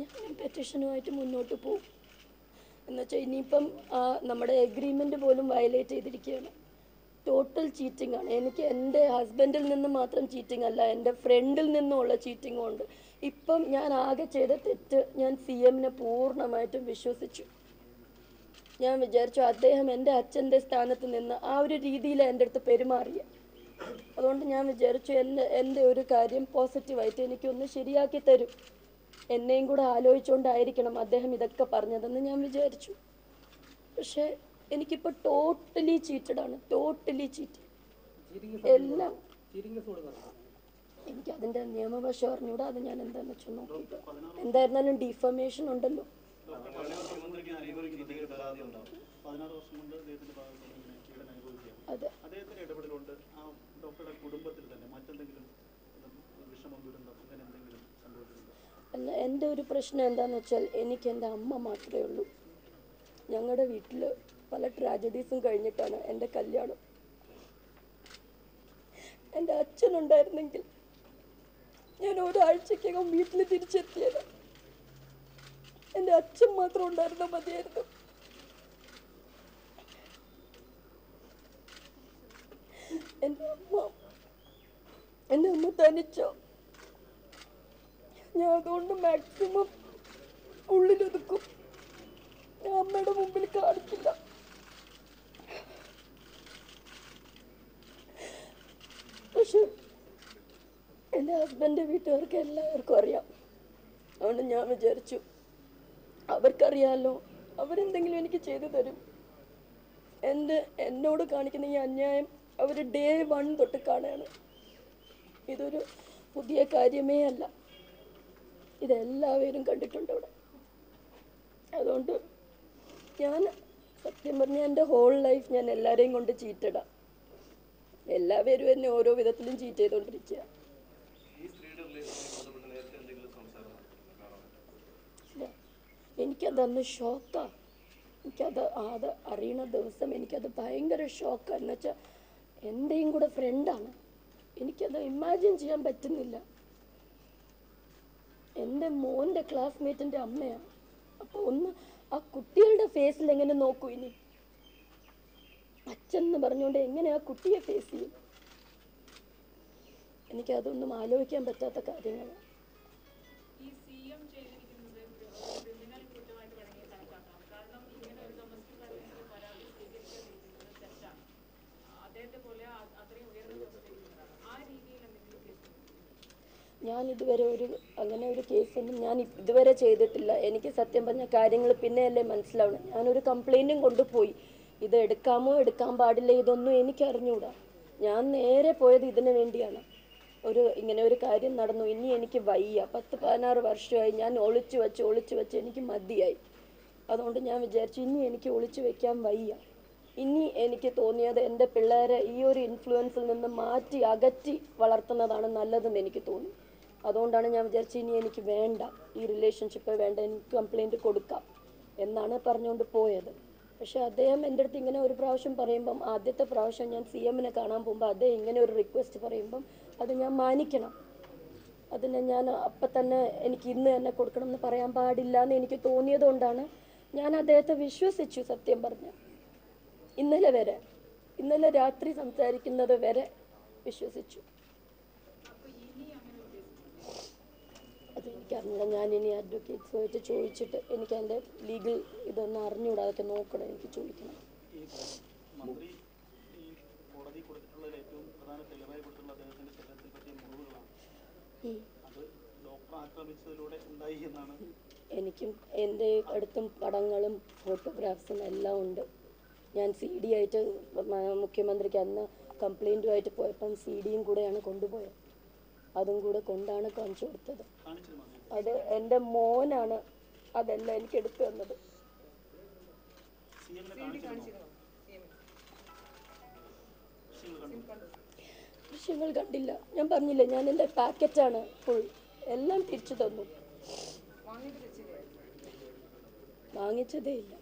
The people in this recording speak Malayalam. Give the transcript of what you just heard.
ഞാൻ പെറ്റീഷനുമായിട്ട് മുന്നോട്ട് പോകും. എന്നുവെച്ചാൽ ഇനിയിപ്പം നമ്മുടെ എഗ്രിമെന്റ് പോലും വയലേറ്റ് ചെയ്തിരിക്കുകയാണ്. ടോട്ടൽ ചീറ്റിംഗ് ആണ്. എനിക്ക് എന്റെ ഹസ്ബൻഡിൽ നിന്ന് മാത്രം ചീറ്റിംഗ് അല്ല എന്റെ ഫ്രണ്ടിൽ നിന്നുമുള്ള ചീറ്റിംഗും ഉണ്ട്. ഇപ്പം ഞാൻ ആകെ ചെയ്ത തെറ്റ് ഞാൻ സി എമ്മിനെ പൂർണമായിട്ടും വിശ്വസിച്ചു. ഞാൻ വിചാരിച്ചു അദ്ദേഹം എന്റെ അച്ഛന്റെ സ്ഥാനത്ത് നിന്ന് ആ ഒരു രീതിയിൽ എന്റെ അടുത്ത് പെരുമാറിയ. അതുകൊണ്ട് ഞാൻ വിചാരിച്ചു എന്റെ എന്റെ ഒരു കാര്യം പോസിറ്റീവായിട്ട് എനിക്കൊന്ന് ശരിയാക്കി തരും. എന്നെയും കൂടെ ആലോചിച്ചുകൊണ്ടായിരിക്കണം അദ്ദേഹം ഇതൊക്കെ പറഞ്ഞതെന്ന് ഞാൻ വിചാരിച്ചു. പക്ഷേ എനിക്കിപ്പോൾ ടോട്ടലി ചീറ്റഡ് ആണ്. ടോട്ടലി ചീറ്റ് എല്ലാം. എനിക്ക് അതിന്റെ നിയമവശം അറിഞ്ഞൂടാ അത് ഞാൻ എന്താന്ന് വെച്ചാൽ നോക്കിയിട്ട് എന്തായിരുന്നാലും ഡിഫമേഷൻ ഉണ്ടല്ലോ. മുഖ്യമന്ത്രിക്ക് എന്റെ ഒരു പ്രശ്നം എന്താണെന്ന് വെച്ചാൽ എനിക്ക് എന്റെ അമ്മ മാത്രമേ ഉള്ളൂ. ഞങ്ങളുടെ വീട്ടിൽ പല ട്രാജഡീസും കഴിഞ്ഞിട്ടാണ് എന്റെ കല്യാണം. എന്റെ അച്ഛനുണ്ടായിരുന്നെങ്കിൽ ഞാൻ ഒരാഴ്ചക്കകം വീട്ടിൽ തിരിച്ചെത്തിയത് എന്റെ അച്ഛൻ മാത്രം ഉണ്ടായിരുന്ന മതിയായിരുന്നു. എന്റെ അമ്മ എന്റെ അമ്മ തനിച്ചോ? ഞാൻ അതുകൊണ്ട് മാക്സിമം ഉള്ളിലൊതുക്കും. ഞാൻ അമ്മയുടെ മുമ്പിൽ കാണിക്കില്ല പക്ഷെ എന്റെ ഹസ്ബൻഡ് വീട്ടുകാർക്ക് എല്ലാവർക്കും അറിയാം. അതുകൊണ്ട് ഞാൻ വിചാരിച്ചു അവർക്കറിയാലോ അവരെന്തെങ്കിലും എനിക്ക് ചെയ്തു തരും. എന്റെ എന്നോട് കാണിക്കുന്ന ഈ അന്യായം അവർ ഡേ വൺ തൊട്ട് കാണുകയാണ്. ഇതൊരു പുതിയ കാര്യമേ അല്ല. ഇതെല്ലാവരും കണ്ടിട്ടുണ്ട് അവിടെ. അതുകൊണ്ട് ഞാൻ സത്യം പറഞ്ഞാൽ എന്റെ ഹോൾ ലൈഫ് ഞാൻ എല്ലാവരെയും കൊണ്ട് ചീറ്റിടാം. എല്ലാവരും എന്നെ ഓരോ വിധത്തിലും ചീറ്റ് ചെയ്തുകൊണ്ടിരിക്കുക എനിക്കതന്ന് ഷോക്കാണ് എനിക്കത് അത് അറിയണ ദിവസം എനിക്കത് ഭയങ്കര ഷോക്കാണ് എന്ന് വെച്ചാൽ എന്റെയും കൂടെ ഫ്രണ്ടാണ് എനിക്കത് ഇമാജിൻ ചെയ്യാൻ പറ്റുന്നില്ല. എന്റെ മോന്റെ ക്ലാസ്മേറ്റിന്റെ അമ്മയാണ് അപ്പോൾ ഒന്ന് ആ കുട്ടികളുടെ ഫേസിൽ എങ്ങനെ നോക്കൂ ഇനി? അച്ഛൻ എന്ന് പറഞ്ഞുകൊണ്ട് എങ്ങനെ ആ കുട്ടിയെ ഫേസ് ചെയ്യും? എനിക്കതൊന്നും ആലോചിക്കാൻ പറ്റാത്ത കാര്യങ്ങളാണ് ഞാൻ ഇതുവരെ ഒരു അങ്ങനെ ഒരു കേസൊന്നും ഞാൻ ഇതുവരെ ചെയ്തിട്ടില്ല. എനിക്ക് സത്യം പറഞ്ഞ കാര്യങ്ങൾ പിന്നെയല്ലേ മനസ്സിലാവണം ഞാനൊരു കംപ്ലൈന്റും കൊണ്ടുപോയി. ഇത് എടുക്കാമോ എടുക്കാൻ പാടില്ല ഇതൊന്നും എനിക്ക് അറിഞ്ഞൂടാ ഞാൻ നേരെ പോയത് ഇതിനു വേണ്ടിയാണ്. ഒരു ഇങ്ങനെ ഒരു കാര്യം നടന്നു. ഇനി എനിക്ക് വയ്യ. പത്ത് പതിനാറ് വർഷമായി ഞാൻ ഒളിച്ചു വെച്ച് ഒളിച്ചു വെച്ച് എനിക്ക് മതിയായി. അതുകൊണ്ട് ഞാൻ വിചാരിച്ചു ഇനി എനിക്ക് ഒളിച്ചു വെക്കാൻ വയ്യ. ഇനി എനിക്ക് തോന്നിയത് എന്റെ പിള്ളേരെ ഈ ഒരു ഇൻഫ്ലുവൻസിൽ നിന്ന് മാറ്റി അകറ്റി വളർത്തുന്നതാണ് നല്ലതെന്ന് എനിക്ക് തോന്നി. അതുകൊണ്ടാണ് ഞാൻ വിചാരിച്ചത് ഇനി എനിക്ക് വേണ്ട ഈ റിലേഷൻഷിപ്പ് വേണ്ട എനിക്ക് കംപ്ലൈന്റ് കൊടുക്കാം എന്നാണ് പറഞ്ഞുകൊണ്ട് പോയത്. പക്ഷെ അദ്ദേഹം എന്റെ അടുത്ത് ഇങ്ങനെ ഒരു പ്രാവശ്യം പറയുമ്പം ആദ്യത്തെ പ്രാവശ്യം ഞാൻ സി എമ്മിനെ കാണാൻ പോകുമ്പോൾ അദ്ദേഹം ഇങ്ങനെ ഒരു റിക്വസ്റ്റ് പറയുമ്പം അത് ഞാൻ മാനിക്കണം. അതിനെ ഞാൻ അപ്പം തന്നെ എനിക്ക് ഇന്ന് തന്നെ കൊടുക്കണം എന്ന് പറയാൻ പാടില്ല എന്ന് എനിക്ക് തോന്നിയതുകൊണ്ടാണ് ഞാൻ അദ്ദേഹത്തെ വിശ്വസിച്ചു സത്യം പറഞ്ഞ ഇന്നലെ വരെ ഇന്നലെ രാത്രി സംസാരിക്കുന്നത് വരെ വിശ്വസിച്ചു. എനിക്കറിഞ്ഞില്ല ഞാൻ ഇനി അഡ്വക്കേറ്റ്സുമായിട്ട് ചോദിച്ചിട്ട് എനിക്ക് എന്റെ ലീഗൽ ഇതൊന്നും അറിഞ്ഞൂടാ അതൊക്കെ നോക്കണം എനിക്ക് ചോദിക്കണം. എനിക്കും എന്റെ അടുത്തും പടങ്ങളും ഫോട്ടോഗ്രാഫ്സും എല്ലാം ഉണ്ട്. ഞാൻ സി ഡി ആയിട്ട് മുഖ്യമന്ത്രിക്ക് അന്ന് കംപ്ലൈന്റുമായിട്ട് പോയപ്പം സി ഡിയും കൂടെയാണ് കൊണ്ടുപോയത്. അതും കൂടെ കൊണ്ടാണ് കാണിച്ചു കൊടുത്തത്. അത് എന്റെ മോനാണ് അതെല്ലാം എനിക്ക് എടുത്തു തന്നത്. ദൃശ്യങ്ങൾ കണ്ടില്ല. ഞാൻ പറഞ്ഞില്ല ഞാൻ എന്റെ പാക്കറ്റ് ആണ് ഫുൾ എല്ലാം തിരിച്ചു തന്നു. വാങ്ങിച്ചതേ ഇല്ല.